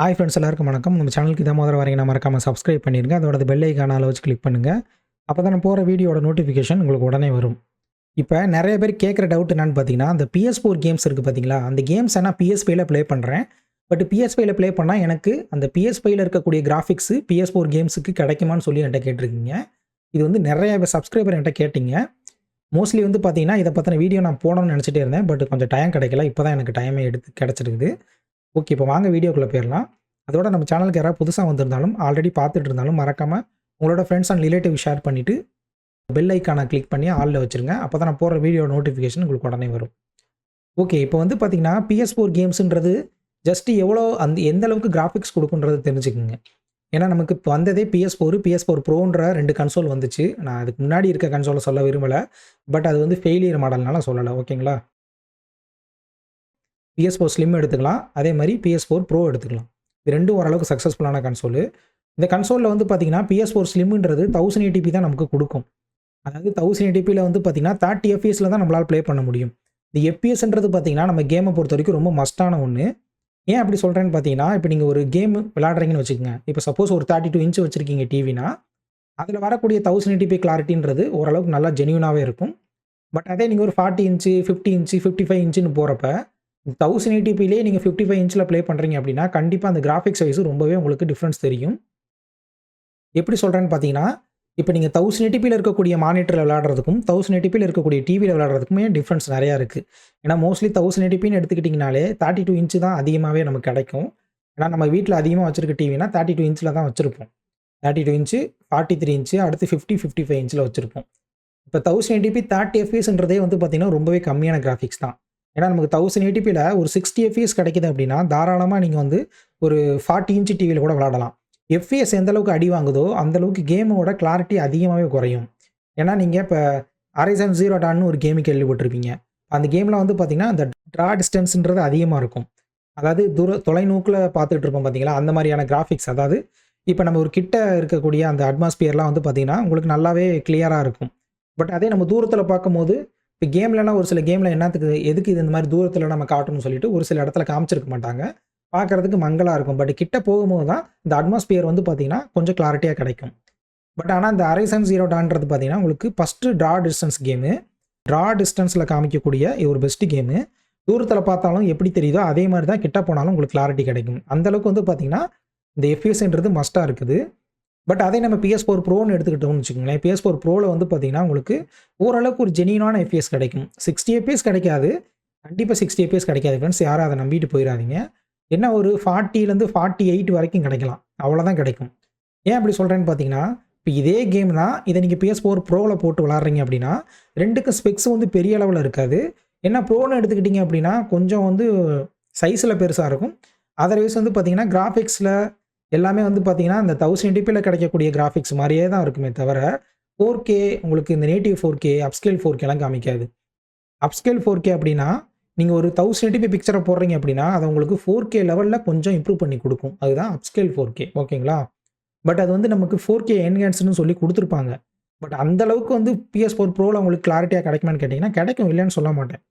Hi friends எல்லாருக்கும் வணக்கம். நம்ம சேனலுக்கு இதை முதல்ல வரீங்க. மறக்காமல் சப்ஸ்கிரைப் பண்ணிடுங்க அதோட பெல் ஐக்கான வச்சு கிளிக் பண்ணுங்கள் அப்போ தான் போகிற வீடியோட நோட்டிஃபிகேஷன் உங்களுக்கு உடனே வரும். இப்போ நிறைய பேர் கேட்குற டவுட் என்னென்னு பார்த்தீங்கன்னா அந்த பிஎஸ் ஃபோர் கேம்ஸ் இருக்குது பார்த்தீங்களா அந்த கேம்ஸ் ஆனால் பிஎஸ்பியில் ப்ளே பண்ணுறேன் பட் பிஎஸ்பியில் ப்ளே பண்ணால் எனக்கு அந்த பிஎஸ்பியில் இருக்கக்கூடிய கிராஃபிக்ஸு பிஎஸ் ஃபோர் கேம்ஸுக்கு கிடைக்குமான்னு சொல்லி என்கிட்ட கேட்டிருக்கீங்க. இது வந்து நிறைய சப்ஸ்கிரைபர் என்கிட்ட கேட்டிங்க. மோஸ்ட்லி வந்து பார்த்தீங்கன்னா இதை பற்றின வீடியோ நான் போடணும்னு நினச்சிட்டே இருந்தேன். பட் கொஞ்சம் டைம் கிடைக்கல. இப்போ தான் எனக்கு டைமே எடுத்து கிடச்சிருக்குது. ஓகே இப்போ வாங்க வீடியோக்குள்ளே போயிடலாம் அதோட நம்ம சேனலுக்கு யாராவது புதுசாக வந்திருந்தாலும் ஆல்ரெடி பார்த்துட்டு இருந்தாலும் மறக்காமல் உங்களோட ஃப்ரெண்ட்ஸ் அண்ட் ரிலேட்டிவ் ஷேர் பண்ணிவிட்டு பெல் ஐக்கானை கிளிக் பண்ணி ஆளில் வச்சுருங்க. அப்போ தான் நான் போகிற வீடியோ நோட்டிஃபிகேஷன் உங்களுக்கு உடனே வரும். ஓகே இப்போ வந்து பார்த்தீங்கன்னா பிஎஸ் ஃபோர் கேம்ஸுன்றது ஜஸ்ட் எவ்வளோ அந்த எந்த அளவுக்கு கிராஃபிக்ஸ் கொடுக்குன்றது தெரிஞ்சுக்குங்க. ஏன்னா நமக்கு இப்போ வந்ததே பிஎஸ் ஃபோர் பிஎஸ் ஃபோர் ப்ரோன்ற ரெண்டு கன்சோல் வந்துச்சு. நான் அதுக்கு முன்னாடி இருக்க கன்சோலை சொல்ல விரும்பலை. பட் அது வந்து ஃபெயிலியர் மாடல்னால சொல்லலை. ஓகேங்களா? பிஎஸ் ஃபோர் ஸ்லிம் எடுத்துக்கலாம். அதே மாதிரி பிஎஸ் ஃபோர் ப்ரோ எடுத்துக்கலாம். இது ரெண்டும் ஓரளவுக்கு சக்ஸஸ்ஃபுல்லான கன்சோலு இந்த கன்சோலில் வந்து பார்த்தீங்கன்னா பிஎஸ் ஃபோர் ஸ்லிம்ன்றது தௌசண்ட் எயிட்டிபி தான் நமக்கு கொடுக்கும். அதாவது தௌசண்ட் எயிட்டிபியில் வந்து பார்த்தீங்கன்னா தேர்ட்டி எஃப்எஸில் தான் நம்மளால் ப்ளே பண்ண முடியும். இந்த எஃபிஎஸ்ன்றது பார்த்தீங்கன்னா நம்ம கேமை பொறுத்த வரைக்கும் ரொம்ப மஸ்டான ஒன்று ஏன் அப்படி சொல்கிறேன்னு பார்த்தீங்கன்னா இப்போ நீங்கள் ஒரு கேம் விளாட்றீங்கன்னு வச்சுக்கோங்க. இப்போ சப்போஸ் ஒரு தேர்ட்டி டூ இன்ச் வச்சுருக்கீங்க டிவினா அதில் வரக்கூடிய தௌசண்ட் எயிட்டிபி கிளாரிட்டின்றது ஓரளவுக்கு நல்லா ஜென்யூனாகவே இருக்கும். பட் அதே நீங்கள் ஒரு forty inch fifty inch fifty five இன்ச்சுன்னு போகிறப்ப தௌசண்ட் எயிட்டிபிலே நீங்கள் ஃபிஃப்டி ஃபைவ் இன்ச்சில் ப்ளே பண்ணுறீங்க அப்படின்னா கண்டிப்பாக அந்த கிராஃபிக்ஸ் வைஸும் ரொம்பவே உங்களுக்கு டிஃப்ரென்ஸ் தெரியும். எப்படி சொல்கிறேன்னு பார்த்தீங்கன்னா இப்போ நீங்கள் தௌசண்ட் எயிட்டிபியில் இருக்கக்கூடிய மானிட்டரில் விளாட்றதுக்கும் தௌசண்ட் எயிட்டிபியில் இருக்கக்கூடிய டிவியில் விளாட்றதுக்குமே டிஃப்ரென்ஸ் நிறையா இருக்குது ஏன்னா மோஸ்ட்லி தௌசண்ட் எயிட்டிபின்னு எடுத்துக்கிட்டிங்கனாலே தேர்ட்டி டூ இன்ச்சு தான் அதிகமாகவே நமக்கு கிடைக்கும். ஏன்னா நம்ம வீட்டில் அதிகமாக வச்சிருக்க டிவினா தேர்ட்டி டூ இன்ச்சில் தான் வச்சுருப்போம். Thirty two inch forty three inch அடுத்து ஃபிஃப்டி ஃபிஃப்டி ஃபைவ் இன்ச்சில் வச்சுருப்போம். இப்போ தௌசண்ட் எயிட்டிபி தேர்ட்டி எஃப்எஸ்ன்றதே வந்து பார்த்திங்கன்னா ரொம்பவே கம்மியான கிராஃபிக்ஸ் தான். ஏன்னா நமக்கு தௌசண்ட் எயிட்டிபியில் ஒரு சிக்ஸ்டி எஃப்இஎஸ் கிடைக்குது அப்படின்னா தாராளமாக நீங்கள் வந்து ஒரு ஃபார்ட்டி இன்ச்சு டிவியில் கூட விளாடலாம் எஃப்இஎஸ் எந்த அளவுக்கு அடி வாங்குதோ அந்த அளவுக்கு கேமோட கிளாரிட்டி அதிகமாகவே குறையும். ஏன்னா நீங்கள் இப்போ அரைசன் ஜீரோ டான்னு ஒரு கேமு கேள்விப்பட்டிருப்பீங்க. அந்த கேமில் வந்து பார்த்தீங்கன்னா அந்த ட்ரா டிஸ்டன்ஸுன்றது அதிகமாக இருக்கும். அதாவது தூர தொலைநோக்கில் பார்த்துட்டு இருப்போம் பார்த்தீங்களா அந்த மாதிரியான கிராஃபிக்ஸ் அதாவது இப்போ நம்ம ஒரு கிட்ட இருக்கக்கூடிய அந்த அட்மாஸ்பியர்லாம் வந்து பார்த்தீங்கன்னா உங்களுக்கு நல்லாவே கிளியராக இருக்கும். பட் அதே நம்ம தூரத்தில் பார்க்கும்போது இப்போ கேம்லலாம் ஒரு சில கேமில் என்னத்துக்கு எதுக்கு இது இந்த மாதிரி தூரத்தில் நம்ம காட்டணும்னு சொல்லிட்டு ஒரு சில இடத்துல காமிச்சிருக்க மாட்டாங்க. பார்க்குறதுக்கு மங்கலாக இருக்கும். பட் கிட்ட போகும்போது தான் இந்த அட்மாஸ்பியர் வந்து பார்த்தீங்கன்னா கொஞ்சம் கிளாரிட்டியாக கிடைக்கும். பட் ஆனால் இந்த அரைசன் ஜீரோ டான்றது பார்த்தீங்கன்னா உங்களுக்கு first draw distance game draw டிஸ்டன்ஸில் காமிக்கக்கூடிய ஒரு பெஸ்ட்டு கேமு தூரத்தில் பார்த்தாலும் எப்படி தெரியுதோ அதே மாதிரி தான் கிட்ட போனாலும் உங்களுக்கு கிளாரிட்டி கிடைக்கும். அந்தளவுக்கு வந்து பார்த்தீங்கன்னா இந்த எஃப்எஸ்ன்றது மஸ்ட்டாக இருக்குது. பட் அதே நம்ம பிஎஸ் ஃபோர் ப்ரோன்னு எடுத்துக்கிட்டோம்னு வச்சுக்கோங்களேன். பிஎஸ் ஃபோர் ப்ரோவில் வந்து பார்த்தீங்கன்னா உங்களுக்கு ஓரளவுக்கு ஒரு ஜெனியூனான எஃப்எஸ் கிடைக்கும். சிக்ஸ்டி எஃபிஎஸ் கிடைக்காது. கண்டிப்பாக சிக்ஸ்டி எஃபிஎஸ் கிடைக்காது ஃப்ரெண்ட்ஸ் யாரும் அதை நம்பிட்டு போயிடாதீங்க என்ன ஒரு ஃபார்ட்டிலேருந்து ஃபார்ட்டி எயிட் வரைக்கும் கிடைக்கலாம். அவ்வளோதான் கிடைக்கும். ஏன் அப்படி சொல்கிறேன்னு பார்த்தீங்கன்னா இப்போ இதே கேம் தான் இதை நீங்கள் பிஎஸ் ஃபோர் ப்ரோவில் போட்டு விளாட்றீங்க அப்படின்னா ரெண்டுக்கும் ஸ்பெக்ஸ் வந்து பெரிய அளவில் இருக்காது. என்ன ப்ரோன்னு எடுத்துக்கிட்டிங்க அப்படின்னா கொஞ்சம் வந்து சைஸில் பெருசாக இருக்கும். அதர்வைஸ் வந்து பார்த்தீங்கன்னா கிராஃபிக்ஸில் எல்லாமே வந்து பார்த்தீங்கன்னா இந்த தௌசண்ட் டிபியில் கிடைக்கக்கூடிய கிராஃபிக்ஸ் மாதிரியே தான் இருக்குமே தவிர ஃபோர் கே உங்களுக்கு இந்த native four K upscale four கேலாம் காமிக்காது. அப்ஸ்கேல் ஃபோர் கே அப்படின்னா நீங்கள் ஒரு தௌசண்ட் டிபி பிக்சரை போடுறீங்க அப்படின்னா அதை உங்களுக்கு ஃபோர் கே லெவலில் கொஞ்சம் இம்ப்ரூவ் பண்ணி கொடுக்கும். அதுதான் அப்ஸ்கேல் ஃபோர் கே ஓகேங்களா பட் அது வந்து நமக்கு ஃபோர் கே என்ஹான்ஸ்னு சொல்லி கொடுத்துருப்பாங்க. பட் அந்த அளவுக்கு வந்து பிஎஸ் ஃபோர் ப்ரோவில் உங்களுக்கு கிளாரிட்டியாக கிடைக்குமான்னு கேட்டிங்கன்னா கிடைக்கும் இல்லைன்னு சொல்ல மாட்டேன்.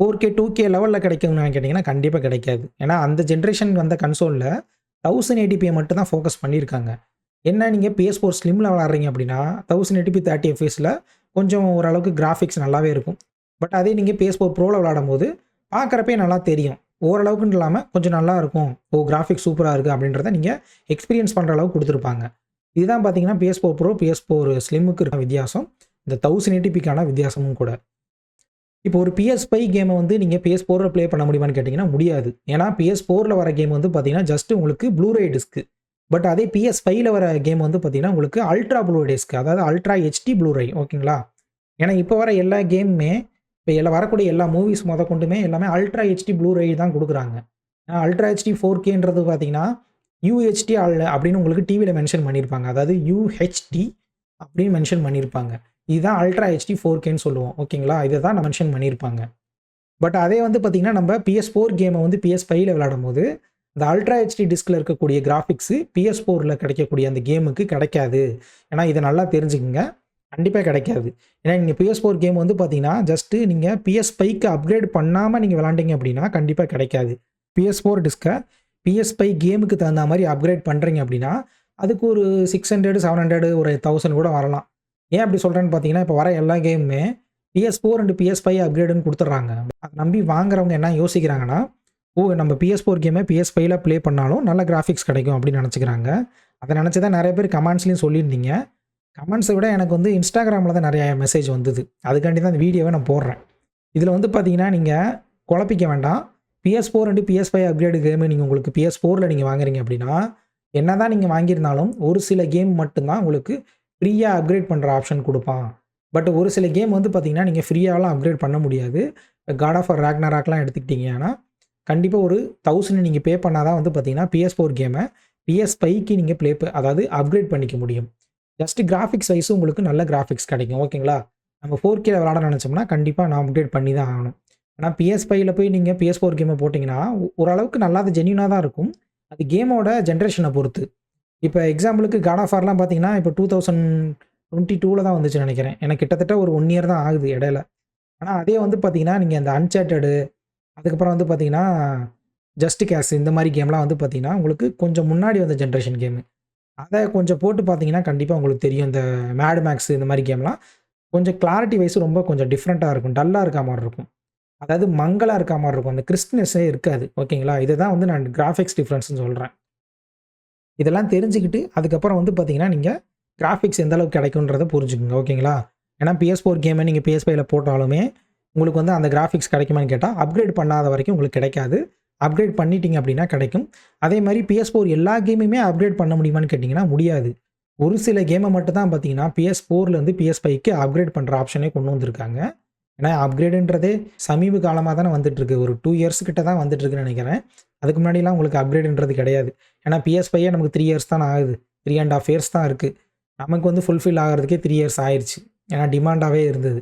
ஃபோர் கே டூ கே லெவலில் கிடைக்கும்னு கேட்டிங்கன்னா கண்டிப்பாக கிடைக்காது. ஏன்னா அந்த ஜென்ரேஷன் வந்த கன்சோலில் தௌசண்ட் எயிட்டிபியை மட்டும் தான் ஃபோக்கஸ் பண்ணியிருக்காங்க. என்ன நீங்கள் பிஎஸ் ஃபோர் ஸ்லிம்மில் விளாட்றீங்க அப்படின்னா தௌசண்ட் எயிட்டிபி தேர்ட்டி எஃப்எஸில் கொஞ்சம் ஓரளவுக்கு கிராஃபிக்ஸ் நல்லாவே இருக்கும். பட் அதே நீங்கள் பிஎஸ் ஃபோர் ப்ரோவில் விளாடும் போது பார்க்குறப்பே நல்லா தெரியும். ஓரளவுக்குன்னு இல்லாமல் கொஞ்சம் நல்லா இருக்கும். ஓ கிராஃபிக்ஸ் சூப்பராக இருக்குது அப்படின்றத நீங்கள் எக்ஸ்பீரியன்ஸ் பண்ணுற அளவுக்கு கொடுத்துருப்பாங்க. இதுதான் பார்த்தீங்கன்னா PS four pro PS four ஸ்லிம்முக்கு இருக்க வித்தியாசம். இந்த தௌசண்ட் எயிட்டிபிக்கான வித்தியாசமும் கூட. இப்போ ஒரு பிஎஸ் ஃபைவ் கேமை வந்து நீங்கள் பிஎஸ் ஃபோரில் ப்ளே பண்ண முடியுமான்னு கேட்டிங்கன்னா முடியாது. ஏன்னா பிஎஸ் ஃபோரில் வர கேம் வந்து பார்த்தீங்கன்னா ஜஸ்ட் உங்களுக்கு ப்ளூரே டிஸ்க்கு பட் அதே பிஎஸ் ஃபைவ்ல வர கேம் வந்து பார்த்தீங்கன்னா உங்களுக்கு அல்ட்ரா ப்ளூ டிஸ்க் அதாவது அல்ட்ரா ஹெச்டி ப்ளூரை ஓகேங்களா? ஏன்னா இப்போ வர எல்லா கேமுமே இப்போ எல்லாம் வரக்கூடிய எல்லா மூவிஸ் முத கொண்டுமே எல்லாமே அல்ட்ரா ஹெச்டி ப்ளூரை தான் கொடுக்குறாங்க. அல்ட்ரா ஹெச்டி ஃபோர் கேன்றது பார்த்தீங்கன்னா யூஹெச்டி அல் அப்படின்னு உங்களுக்கு டிவியில் மென்ஷன் பண்ணியிருப்பாங்க அதாவது யூஹெச்டி அப்படின்னு மென்ஷன் பண்ணியிருப்பாங்க இதுதான் அல்ட்ரா ஹெச்டி ஃபோர் கேன்னு சொல்லுவோம். ஓகேங்களா? இதை தான் மென்ஷன் பண்ணியிருப்பாங்க. பட் அதே வந்து பார்த்திங்கன்னா நம்ம பிஎஸ் ஃபோர் கேமை வந்து பிஎஸ் ஃபைவ்ல விளாடும் போது இந்த அல்ட்ரா ஹெச்டி டிஸ்கில் இருக்கக்கூடிய கிராஃபிக்ஸு பிஎஸ் ஃபோரில் கிடைக்கக்கூடிய அந்த கேமுக்கு கிடைக்காது. ஏன்னா இதை நல்லா தெரிஞ்சுக்கங்க. கண்டிப்பாக கிடைக்காது. ஏன்னா நீங்கள் பிஎஸ் ஃபோர் கேம் வந்து பார்த்தீங்கன்னா ஜஸ்ட்டு நீங்கள் பிஎஸ் ஃபைவ்க்கு அப்கிரேட் பண்ணாமல் நீங்கள் விளாண்டிங்க அப்படின்னா கண்டிப்பாக கிடைக்காது. பிஎஸ் ஃபோர் டிஸ்கை பிஎஸ் ஃபைவ் கேமுக்கு தகுந்த மாதிரி அப்கிரேட் பண்ணுறீங்க அப்படின்னா அதுக்கு ஒரு சிக்ஸ் ஹண்ட்ரட் செவன் ஹண்ட்ரட் ஒரு தௌசண்ட் கூட வரலாம். ஏன் அப்படி சொல்கிறேன்னு பார்த்தீங்கன்னா இப்போ வர எல்லா கேமுமே PS four and PS five அப்கிரேடுன்னு கொடுத்துட்றாங்க. அதை நம்பி வாங்குறவங்க என்ன யோசிக்கிறாங்கன்னா ஓ நம்ம பிஎஸ் ஃபோர் கேமே பிஎஸ் ஃபைவ்ல ப்ளே பண்ணாலும் நல்ல கிராஃபிக்ஸ் கிடைக்கும் அப்படின்னு நினச்சிக்கிறாங்க. அதை நினச்சி தான் நிறைய பேர் கமெண்ட்ஸ்லையும் சொல்லியிருந்தீங்க. கமெண்ட்ஸை விட எனக்கு வந்து இன்ஸ்டாகிராமில் தான் நிறைய மெசேஜ் வந்தது. அதுக்காண்டி தான் அந்த வீடியோவை நான் போடுறேன். இதில் வந்து பார்த்தீங்கன்னா நீங்கள் குழப்பிக்க வேண்டாம். PS four and PS five upgrade game நீங்கள் உங்களுக்கு பிஎஸ் ஃபோரில் நீங்கள் வாங்குறீங்க அப்படின்னா என்ன தான் நீங்கள் வாங்கியிருந்தாலும் ஒரு சில கேம் மட்டும்தான் உங்களுக்கு ஃப்ரீயாக அப்கிரேட் பண்ணுற ஆப்ஷன் கொடுப்பான். பட் ஒரு சில கேம் வந்து பார்த்தீங்கன்னா நீங்கள் ஃப்ரீயாகலாம் அப்கிரேட் பண்ண முடியாது. காட் ஆஃப் ராக்னராக்லாம் எடுத்துக்கிட்டீங்கன்னா கண்டிப்பாக ஒரு தௌசண்ட் நீங்கள் பே பண்ணால் தான் வந்து பார்த்தீங்கன்னா பிஎஸ் ஃபோர் கேமை பிஎஸ் ஃபைவ்க்கு நீங்கள் ப்ளே அதாவது அப்கிரேட் பண்ணிக்க முடியும். ஜஸ்ட் கிராஃபிக்ஸ் வைஸும் உங்களுக்கு நல்ல கிராஃபிக்ஸ் கிடைக்கும் ஓகேங்களா? நம்ம ஃபோர் கேல விளாட நினச்சோம்னா கண்டிப்பாக நான் அப்கிரேட் பண்ணி தான் ஆகணும் ஆனால் பிஎஸ் ஃபைவ்ல போய் நீங்கள் பிஎஸ் ஃபோர் கேமை போட்டிங்கன்னா ஓரளவுக்கு நல்லா அது ஜென்யூனாக தான் இருக்கும். அது கேமோட ஜென்ரேஷனை பொறுத்து. இப்போ எக்ஸாம்பிளுக்கு காட் ஆஃப் ஆர்லாம் பார்த்தீங்கன்னா இப்போ டூ தௌசண்ட் டுவெண்ட்டி டூவில் தான் வந்துச்சு நினைக்கிறேன். எனக்கு கிட்டத்தட்ட ஒரு ஒன் இயர் தான் ஆகுது இடையில. ஆனால் அதே வந்து பார்த்தீங்கன்னா நீங்கள் அந்த அன்சார்ட்டடு அதுக்கப்புறம் வந்து பார்த்தீங்கன்னா ஜஸ்ட் கேஸ் இந்த மாதிரி கேம்லாம் வந்து பார்த்தீங்கன்னா உங்களுக்கு கொஞ்சம் முன்னாடி வந்த ஜென்ரேஷன் கேமு அதை கொஞ்சம் போட்டு பார்த்தீங்கன்னா கண்டிப்பாக உங்களுக்கு தெரியும். இந்த மேட் மேக்ஸ் இந்த மாதிரி கேம்லாம் கொஞ்சம் கிளாரிட்டி வைஸ் ரொம்ப கொஞ்சம் டிஃப்ரெண்ட்டாக இருக்கும். டல்லாக இருக்க மாதிரி இருக்கும். அதாவது மங்களாக இருக்க மாதிரி இருக்கும். அந்த கிறிஸ்ட்னஸே இருக்காது. ஓகேங்களா? இதை தான் வந்து நான் கிராஃபிக்ஸ் டிஃப்ரென்ஸ்னு சொல்கிறேன் இதெல்லாம் தெரிஞ்சுக்கிட்டு அதுக்கப்புறம் வந்து பார்த்தீங்கன்னா நீங்கள் கிராஃபிக்ஸ் எந்த அளவுக்கு கிடைக்குன்றதை புரிஞ்சுக்கோங்க ஓகேங்களா? ஏன்னா பிஎஸ் ஃபோர் கேமை நீங்கள் பிஎஸ் ஃபைவ்ல போட்டாலுமே உங்களுக்கு வந்து அந்த கிராஃபிக்ஸ் கிடைக்குமான்னு கேட்டால் அப்கிரேட் பண்ணாத வரைக்கும் உங்களுக்கு கிடைக்காது. அப்கிரேட் பண்ணிட்டீங்க அப்படின்னா கிடைக்கும். அதே மாதிரி பிஎஸ் ஃபோர் எல்லா கேமுமே அப்கிரேட் பண்ண முடியுமான்னு கேட்டிங்கன்னா முடியாது. ஒரு சில கேமை மட்டும் தான் பார்த்தீங்கன்னா பிஎஸ் ஃபோர்லேருந்து பிஎஸ் ஃபைவ்க்கு அப்கிரேட் பண்ணுற ஆப்ஷனே கொண்டு வந்திருக்காங்க. ஏன்னா அப்கிரேடுன்றதே சமீப காலமாக தானே வந்துட்டுருக்கு. ஒரு டூ இயர்ஸ் கிட்ட தான் வந்துட்டுருக்குன்னு நினைக்கிறேன். அதுக்கு முன்னாடிலாம் உங்களுக்கு அப்கிரேடுன்றது கிடையாது. ஏன்னா பிஎஸ் ஃபையே நமக்கு த்ரீ இயர்ஸ் தான் ஆகுது. த்ரீ அண்ட் ஆஃப் இயர்ஸ் தான் இருக்குது நமக்கு வந்து ஃபுல்ஃபில் ஆகிறதுக்கே த்ரீ இயர்ஸ் ஆயிடுச்சு ஏன்னா டிமாண்டாகவே இருந்தது.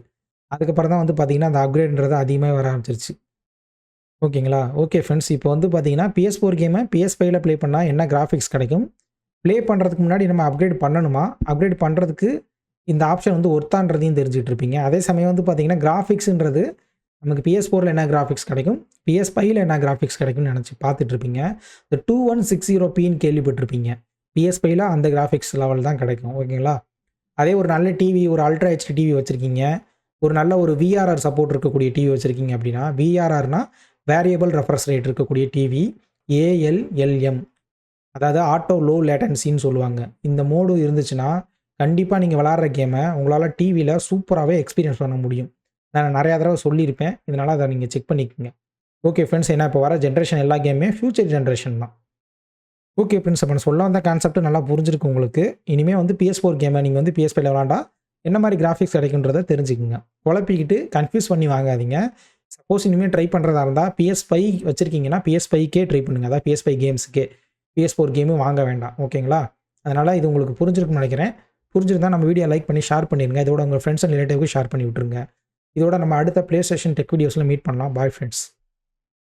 அதுக்கப்புறம் தான் வந்து பார்த்தீங்கன்னா அந்த அப்கிரேடுன்றது அதிகமாக வர ஆரம்பிச்சிருச்சு. ஓகேங்களா? ஓகே ஃப்ரெண்ட்ஸ் இப்போ வந்து பார்த்தீங்கன்னா பிஎஸ் ஃபோர் கேமை பிஎஸ் ஃபைவ்ல ப்ளே பண்ணால் என்ன கிராஃபிக்ஸ் கிடைக்கும்? ப்ளே பண்ணுறதுக்கு முன்னாடி நம்ம அப்கிரேட் பண்ணணுமா? அப்கிரேட் பண்ணுறதுக்கு இந்த ஆப்ஷன் வந்து ஒர்த்தான்றதையும் தெரிஞ்சுட்டு இருப்பீங்க அதே சமயம் வந்து பார்த்தீங்கன்னா கிராஃபிக்ஸ்ன்றது நமக்கு பிஎஸ் ஃபோரில் என்ன கிராஃபிக்ஸ் கிடைக்கும்? பிஎஸ் ஃபைவ்ல என்ன கிராஃபிக்ஸ் கிடைக்கும்னு நினச்சி பார்த்துட்டு இருப்பீங்க இந்த டூ ஒன் சிக்ஸ் ஜீரோ பின்னு கேள்விப்பட்டிருப்பீங்க. பிஎஸ் ஃபைவ்ல அந்த கிராஃபிக்ஸ் லெவல் தான் கிடைக்கும். ஓகேங்களா? அதே ஒரு நல்ல டிவி ஒரு அல்ட்ரா ஹெச்டி டிவி வச்சுருக்கீங்க. ஒரு நல்ல ஒரு விஆர்ஆர் சப்போர்ட் இருக்கக்கூடிய டிவி வச்சுருக்கீங்க அப்படின்னா விஆர்ஆர்னா வேரியபிள் ரெஃபரன்ஸ் ரேட் இருக்கக்கூடிய TV A L L M அதாவது ஆட்டோ லோ லேட்டன்சின்னு சொல்லுவாங்க. இந்த மோடு இருந்துச்சுன்னா கண்டிப்பாக நீங்கள் விளாட்ற கேமை உங்களால் டிவியில் சூப்பராகவே எக்ஸ்பீரியன்ஸ் பண்ண முடியும். நான் நிறையா தடவை சொல்லியிருப்பேன். இதனால் அதை நீங்கள் செக் பண்ணிக்கோங்க. ஓகே ஃப்ரெண்ட்ஸ் ஏன்னா இப்போ வர ஜென்ரேஷன் எல்லா கேமுமே ஃபியூச்சர் ஜென்ரேஷன் தான். ஓகே ஃப்ரெண்ட்ஸ் அப்போ நான் சொல்ல வந்த கான்செப்ட் நல்லா புரிஞ்சிருக்கு உங்களுக்கு. இனிமேல் வந்து பிஎஸ் ஃபோர் கேமை நீங்கள் வந்து பிஎஸ் ஃபைவ்ல விளாண்டா என்ன மாதிரி கிராஃபிக்ஸ் கிடைக்குன்றதை தெரிஞ்சுக்குங்க. குழப்பிக்கிட்டு கன்ஃபியூஸ் பண்ணி வாங்காதீங்க. சப்போஸ் இனிமேல் ட்ரை பண்ணுறதா இருந்தால் பிஎஸ் ஃபைவ் வச்சுருக்கீங்கன்னா பிஎஸ் ஃபைவ்க்கே ட்ரை பண்ணுங்கள் அதான் பிஎஸ் ஃபைவ் கேம்ஸுக்கே பிஎஸ் ஃபோர் கேமும் வாங்க வேண்டாம். ஓகேங்களா அதனால் இது உங்களுக்கு புரிஞ்சிருக்கும்னு நினைக்கிறேன். புரிஞ்சிருந்தால் நம்ம வீடியோ லைக் பண்ணி ஷேர் பண்ணிடுங்க இதோட உங்கள் ஃப்ரெண்ட்ஸ் அண்ட் ரிலேட்டிவ்க்கு ஷேர் பண்ணி விட்டுருங்க. இதோட நம்ம அடுத்த ப்ளே ஸ்டேஷன் டெக் வீடியோஸில் மீட் பண்ணலாம். Bye friends